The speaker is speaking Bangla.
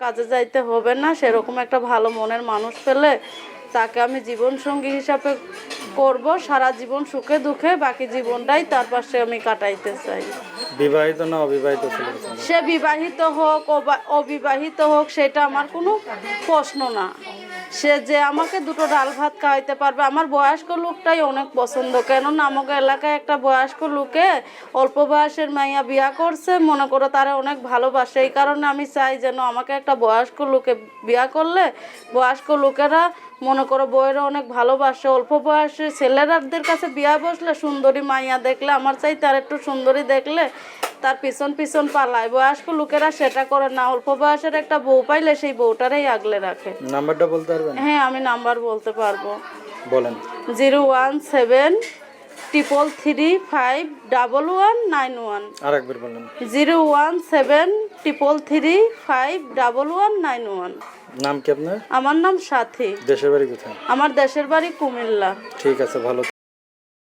কাজে যাইতে হবে না সেরকম একটা ভালো মনের মানুষ পেলে তাকে আমি জীবন সঙ্গী হিসাবে করব সারা জীবন সুখে দুঃখে বাকি জীবনটাই তার পাশে আমি কাটাইতে চাই। বিবাহিত না অবিবাহিত সে বিবাহিত হোক অবা- অবিবাহিত হোক সেটা আমার কোনো প্রশ্ন না। সে যে আমাকে দুটো ডাল ভাত খাওয়াইতে পারবে। আমার বয়স্ক লোকটাই অনেক পছন্দ। কেননা আমাকে এলাকায় একটা বয়স্ক লোকে অল্প বয়সের মাইয়া বিয়া করছে, মনে করো তারা অনেক ভালোবাসে। এই কারণে আমি চাই যেন আমাকে একটা বয়স্ক লোকে বিয়া করলে, বয়স্ক লোকেরা মনে করো বইয়েরা অনেক ভালোবাসে। অল্প বয়সের ছেলেরাদের কাছে বিয়া বসলে সুন্দরী মাইয়া দেখলে, আমার চাই তার একটু সুন্দরী দেখলে তার পিছন পিছন পালায়। বয়স্ক লোকেরা সেটা করে না। অল্প বয়সের একটা বউ পাইলে সেই বউটারাই আগলে রাখে। নাম্বারটা বলতে পারবেন? হ্যাঁ আমি নাম্বার বলতে পারব। বলেন। Zero one seven triple three five double one nine one. আর একবার বলেন। Zero one seven triple three five double one nine one. নাম কি আপনার? আমার নাম সাথী। দেশের বাড়ি কোথায়? আমার দেশের বাড়ি কুমিল্লা। ঠিক আছে ভালো